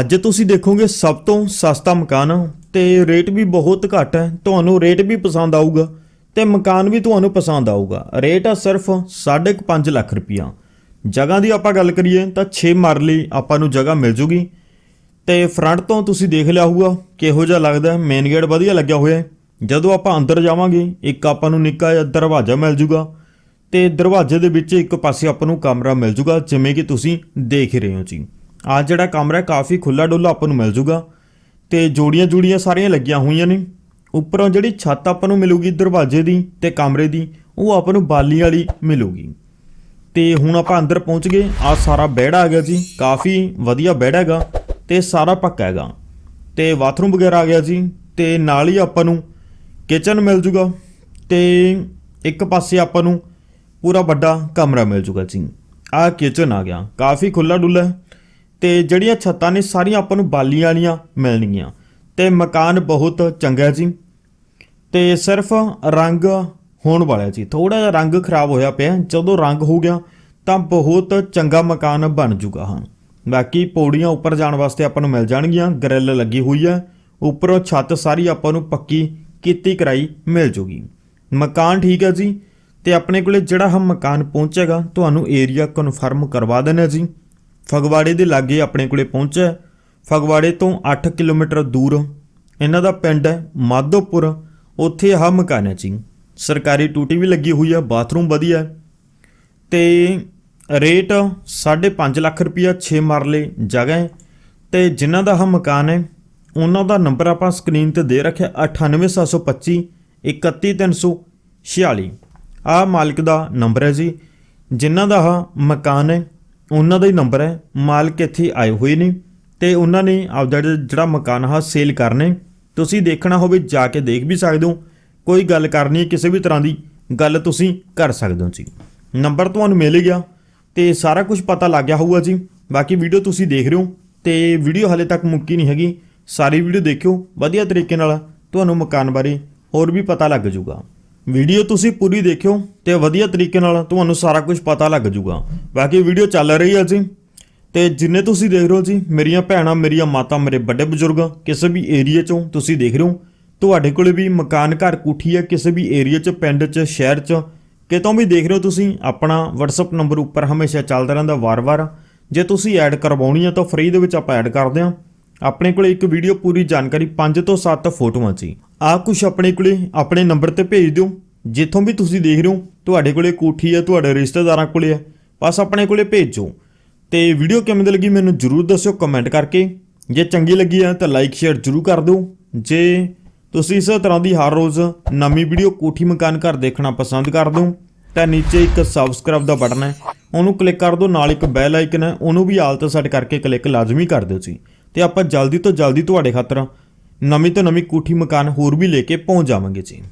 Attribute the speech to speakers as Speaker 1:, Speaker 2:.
Speaker 1: ਅੱਜ ਤੁਸੀਂ ਦੇਖੋਗੇ ਸਭ ਤੋਂ ਸਸਤਾ ਮਕਾਨ ਤੇ ਰੇਟ ਵੀ ਬਹੁਤ ਘੱਟ ਹੈ। ਤੁਹਾਨੂੰ ਰੇਟ ਵੀ ਪਸੰਦ ਆਊਗਾ ਤੇ ਮਕਾਨ ਵੀ ਤੁਹਾਨੂੰ ਪਸੰਦ ਆਊਗਾ। ਰੇਟ ਆ ਸਿਰਫ 5.5 ਲੱਖ ਰੁਪਈਆ। ਜਗ੍ਹਾ ਦੀ ਆਪਾਂ ਗੱਲ ਕਰੀਏ ਤਾਂ 6 ਮਰਲੀ ਆਪਾਂ ਨੂੰ ਜਗ੍ਹਾ ਮਿਲ ਜੂਗੀ। ਤੇ ਫਰੰਟ ਤੋਂ ਤੁਸੀਂ ਦੇਖ ਲਿਆ ਹੋਊਗਾ, ਕਿਹੋ ਜਿਹਾ ਲੱਗਦਾ ਮੇਨ ਗੇਟ ਵਧੀਆ ਲੱਗਿਆ ਹੋਇਆ ਹੈ। ਜਦੋਂ ਆਪਾਂ ਅੰਦਰ ਜਾਵਾਂਗੇ, ਇੱਕ ਆਪਾਂ ਨੂੰ ਨਿੱਕਾ ਜਿਹਾ ਦਰਵਾਜ਼ਾ ਮਿਲ ਜੂਗਾ ਤੇ ਦਰਵਾਜ਼ੇ ਦੇ ਵਿੱਚ ਇੱਕ ਪਾਸੇ ਆਪਾਂ ਨੂੰ ਕਮਰਾ ਮਿਲ ਜੂਗਾ, ਜਿਵੇਂ ਕਿ ਤੁਸੀਂ ਦੇਖ ਰਹੇ ਹੋ ਜੀ। ਆ ਜਿਹੜਾ ਕਮਰਾ ਕਾਫੀ ਖੁੱਲਾ ਡੁੱਲਾ ਆਪਾਂ ਨੂੰ ਮਿਲ ਜੂਗਾ। ਤੇ ਜੋੜੀਆਂ ਜੁੜੀਆਂ ਸਾਰੀਆਂ ਲੱਗੀਆਂ ਹੋਈਆਂ ਨੇ। ਉੱਪਰੋਂ ਜਿਹੜੀ ਛੱਤ ਆਪਾਂ ਨੂੰ ਮਿਲੂਗੀ ਦਰਵਾਜ਼ੇ ਦੀ ਤੇ ਕਮਰੇ ਦੀ, ਉਹ ਆਪਾਂ ਨੂੰ ਬਾਲੀ ਵਾਲੀ ਮਿਲੂਗੀ। ਤੇ ਹੁਣ ਆਪਾਂ ਅੰਦਰ ਪਹੁੰਚ ਗਏ, ਆ ਸਾਰਾ ਬੈੜ ਆ ਗਿਆ ਜੀ, ਕਾਫੀ ਵਧੀਆ ਬੈੜ ਹੈਗਾ ਤੇ ਸਾਰਾ ਪੱਕਾ ਹੈਗਾ। ਤੇ ਬਾਥਰੂਮ ਵਗੈਰਾ ਆ ਗਿਆ ਜੀ, ਤੇ ਨਾਲ ਹੀ ਆਪਾਂ ਨੂੰ ਕਿਚਨ ਮਿਲ ਜੂਗਾ ਤੇ ਇੱਕ ਪਾਸੇ ਆਪਾਂ ਨੂੰ ਪੂਰਾ ਵੱਡਾ ਕਮਰਾ ਮਿਲ ਜੂਗਾ ਜੀ। ਆ ਕਿਚਨ ਆ ਗਿਆ, ਕਾਫੀ ਖੁੱਲਾ ਡੁੱਲਾ ਤੇ ਜਿਹੜੀਆਂ ਛੱਤਾਂ ਨੇ ਸਾਰੀਆਂ ਆਪਾਂ ਨੂੰ ਬਾਲੀਆਂ ਵਾਲੀਆਂ ਮਿਲਣਗੀਆਂ। ਤੇ ਮਕਾਨ ਬਹੁਤ ਚੰਗਾ ਜੀ। ਤੇ ਸਿਰਫ ਰੰਗ ਹੋਣ ਵਾਲਾ ਜੀ। ਥੋੜਾ ਜਿਹਾ ਰੰਗ ਖਰਾਬ ਹੋਇਆ ਪਿਆ। ਜਦੋਂ ਰੰਗ ਹੋ ਗਿਆ, ਤਾਂ ਬਹੁਤ ਚੰਗਾ ਮਕਾਨ ਬਣ ਜੂਗਾ ਹਾਂ। ਬਾਕੀ ਪੌੜੀਆਂ ਉੱਪਰ ਜਾਣ ਵਾਸਤੇ ਆਪਾਂ ਨੂੰ ਮਿਲ ਜਾਣਗੀਆਂ। ਗ੍ਰਿਲ ਲੱਗੀ ਹੋਈ ਹੈ। ਉੱਪਰੋਂ ਛੱਤ ਸਾਰੀ ਆਪਾਂ ਨੂੰ ਪੱਕੀ ਕੀਤੀ ਕਰਾਈ ਮਿਲ ਜੂਗੀ। ਮਕਾਨ ਠੀਕ ਹੈ ਜੀ। ਤੇ ਆਪਣੇ ਕੋਲੇ ਜਿਹੜਾ ਹਮ ਮਕਾਨ ਪਹੁੰਚੇਗਾ, ਤੁਹਾਨੂੰ ਏਰੀਆ ਕਨਫਰਮ ਕਰਵਾ ਦੇਣਾ ਜੀ। ਫਗਵਾੜੇ ਦੇ ਲਾਗੇ ਆਪਣੇ ਕੋਲੇ ਪਹੁੰਚਿਆ ਫਗਵਾੜੇ ਤੋਂ 8 ਕਿਲੋਮੀਟਰ ਦੂਰ ਇਹਨਾਂ ਦਾ ਪਿੰਡ ਹੈ ਮਾਧੋਪੁਰ। ਉੱਥੇ ਆਹ ਮਕਾਨ ਹੈ ਜੀ। ਸਰਕਾਰੀ ਟੂਟੀ ਵੀ ਲੱਗੀ ਹੋਈ ਹੈ, ਬਾਥਰੂਮ ਵਧੀਆ ਹੈ। ਤੇ ਰੇਟ 5.5 ਲੱਖ ਰੁਪਈਆ 6 ਮਰਲੇ ਜਗ੍ਹਾ ਹੈ। ਤੇ ਜਿਨ੍ਹਾਂ ਦਾ ਆਹ ਮਕਾਨ ਹੈ, ਉਹਨਾਂ ਦਾ ਨੰਬਰ ਆਪਾਂ ਸਕਰੀਨ ਤੇ ਦੇ ਰੱਖਿਆ 98725 31346 ਆਹ ਮਾਲਕ ਦਾ ਨੰਬਰ ਹੈ ਜੀ। ਜਿਨ੍ਹਾਂ ਦਾ ਆਹ ਮਕਾਨ ਹੈ ਉਹਨਾਂ ਦਾ ਹੀ ਨੰਬਰ ਹੈ। ਮਾਲਕ ਇੱਥੇ ਆਏ ਹੋਏ ਨੇ ਤੇ ਉਹਨਾਂ ਨੇ ਆਪਦਾ ਜਿਹੜਾ ਜਿਹੜਾ ਮਕਾਨ ਆ ਸੇਲ ਕਰਨੇ। ਤੁਸੀਂ ਦੇਖਣਾ ਹੋਵੇ, ਜਾ ਕੇ ਦੇਖ ਵੀ ਸਕਦੇ ਹੋ। ਕੋਈ ਗੱਲ ਕਰਨੀ ਹੈ ਕਿਸੇ ਵੀ ਤਰ੍ਹਾਂ ਦੀ, ਗੱਲ ਤੁਸੀਂ ਕਰ ਸਕਦੇ ਹੋ ਜੀ। ਨੰਬਰ ਤੁਹਾਨੂੰ ਮਿਲ ਗਿਆ ਤੇ ਸਾਰਾ ਕੁਝ ਪਤਾ ਲੱਗ ਗਿਆ ਹੋਊਗਾ ਜੀ। ਬਾਕੀ ਵੀਡੀਓ ਤੁਸੀਂ ਦੇਖ ਰਹੇ ਹੋ ਤੇ ਵੀਡੀਓ ਹਲੇ ਤੱਕ ਮੁੱਕੀ ਨਹੀਂ ਹੈਗੀ। ਸਾਰੀ ਵੀਡੀਓ ਦੇਖਿਓ, ਵਧੀਆ ਤਰੀਕੇ ਨਾਲ ਤੁਹਾਨੂੰ ਮਕਾਨ ਬਾਰੇ ਹੋਰ ਵੀ ਪਤਾ ਲੱਗ ਜਾਊਗਾ। ਵੀਡੀਓ ਤੁਸੀਂ ਪੂਰੀ ਦੇਖਿਓ ਤੇ ਵਧੀਆ ਤਰੀਕੇ ਨਾਲ ਤੁਹਾਨੂੰ ਸਾਰਾ ਕੁਝ ਪਤਾ ਲੱਗ ਜਾਊਗਾ ਬਾਕੀ ਵੀਡੀਓ ਚੱਲ ਰਹੀ ਹੈ ਜੀ। ਤੇ ਜਿੰਨੇ ਤੁਸੀਂ ਦੇਖ ਰਹੇ ਹੋ ਜੀ, ਮੇਰੀਆਂ ਭੈਣਾਂ, ਮੇਰੀਆਂ ਮਾਤਾ, ਮੇਰੇ ਵੱਡੇ ਬਜ਼ੁਰਗ, ਕਿਸੇ ਵੀ ਏਰੀਆ ਚੋਂ ਤੁਸੀਂ ਦੇਖ ਰਹੇ ਹੋ, ਤੁਹਾਡੇ ਕੋਲੇ ਵੀ ਮਕਾਨ ਘਰ ਕੋਠੀ ਹੈ, ਕਿਸੇ ਵੀ ਏਰੀਆ 'ਚ, ਪਿੰਡ 'ਚ, ਸ਼ਹਿਰ 'ਚ, ਕਿਤੋਂ ਵੀ ਦੇਖ ਰਹੇ ਹੋ ਤੁਸੀਂ, ਆਪਣਾ WhatsApp ਨੰਬਰ ਉੱਪਰ ਹਮੇਸ਼ਾ ਚੱਲਦਾ ਰਹਿੰਦਾ ਵਾਰ-ਵਾਰ। ਜੇ ਤੁਸੀਂ ਐਡ ਕਰਵਾਉਣੀ ਹੈ ਤਾਂ ਫ੍ਰੀ ਦੇ ਵਿੱਚ ਆਪਾਂ ਐਡ ਕਰਦੇ ਹਾਂ। ਆਪਣੇ ਕੋਲੇ ਇੱਕ ਵੀਡੀਓ ਪੂਰੀ ਜਾਣਕਾਰੀ 5 ਤੋਂ 7 ਫੋਟੋਆਂ ਸੀ। ਹੀ ਆਹ ਕੁਝ ਆਪਣੇ ਕੋਲੇ ਆਪਣੇ ਨੰਬਰ ਤੇ ਭੇਜ ਦਿਓ। ਜਿੱਥੋਂ ਵੀ ਤੁਸੀਂ ਦੇਖ ਰਹੇ ਹੋ, ਤੁਹਾਡੇ ਕੋਲੇ ਕੋਠੀ ਹੈ, ਤੁਹਾਡੇ ਰਿਸ਼ਤੇਦਾਰਾਂ ਕੋਲੇ ਹੈ, ਬਸ ਆਪਣੇ ਕੋਲੇ ਭੇਜੋ। ਤੇ ਵੀਡੀਓ ਕਿਵੇਂ ਦੀ ਲੱਗੀ ਮੈਨੂੰ ਜਰੂਰ ਦੱਸਿਓ ਕਮੈਂਟ ਕਰਕੇ। ਜੇ ਚੰਗੀ ਲੱਗੀ ਹੈ ਤਾਂ ਲਾਈਕ, ਸ਼ੇਅਰ ਜਰੂਰ ਕਰ ਦਿਓ। ਜੇ ਤੁਸੀਂ ਇਸ ਤਰ੍ਹਾਂ ਦੀ ਹਰ ਰੋਜ਼ ਨਵੀਂ ਵੀਡੀਓ ਕੋਠੀ ਮਕਾਨ ਘਰ ਦੇਖਣਾ ਪਸੰਦ ਕਰਦੇ ਹੋ ਤਾਂ ਨੀਚੇ ਇੱਕ ਸਬਸਕ੍ਰਾਈਬ ਦਾ ਬਟਨ ਹੈ। ਉਹਨੂੰ ਕਲਿੱਕ ਕਰ ਦਿਓ, ਨਾਲ ਇੱਕ ਬੈਲ ਆਈਕਨ ਹੈ, ਉਹਨੂੰ ਵੀ ਆਲ ਤੋਂ ਸੈੱਟ ਕਰਕੇ ਕਲਿੱਕ ਲਾਜ਼ਮੀ ਕਰ ਦਿਓ ਜੀ। ਤੇ ਆਪਾਂ ਜਲਦੀ ਤੋਂ ਜਲਦੀ ਤੁਹਾਡੇ ਖਾਤਰ ਨਵੀਂ ਤੋਂ ਨਵੀਂ ਕੋਠੀ ਮਕਾਨ ਹੋਰ ਵੀ ਲੈ ਕੇ ਪਹੁੰਚ ਜਾਵਾਂਗੇ ਜੀ।